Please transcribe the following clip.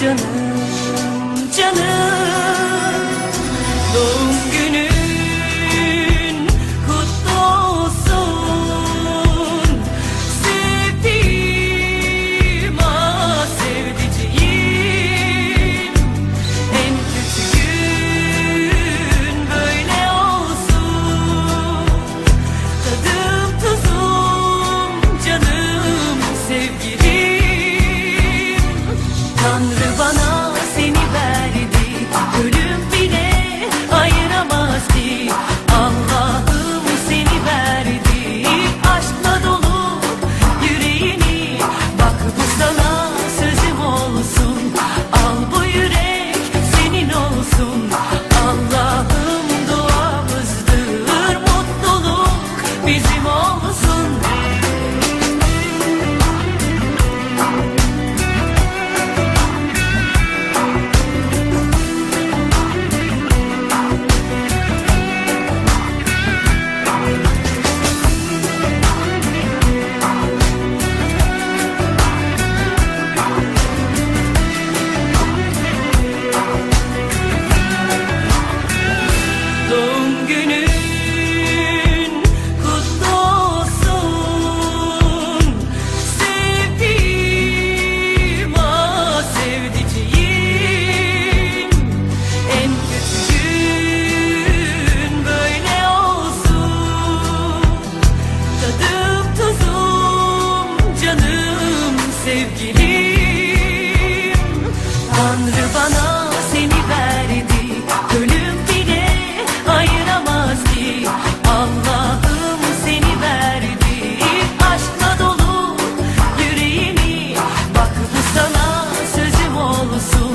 canım Canım. Doğum günün kutlu olsun. Sevdiğim ah sevdiceğim. En kötü gün böyle olsun. Tadım tuzum canım sevgilim. Tanrı sevgilim. Tanrı bana seni verdi. Gönlüm bile ayıramaz ki. Allah'ım seni verdi. Aşkla dolu yüreğimi. Bak bu sana sözüm olsun.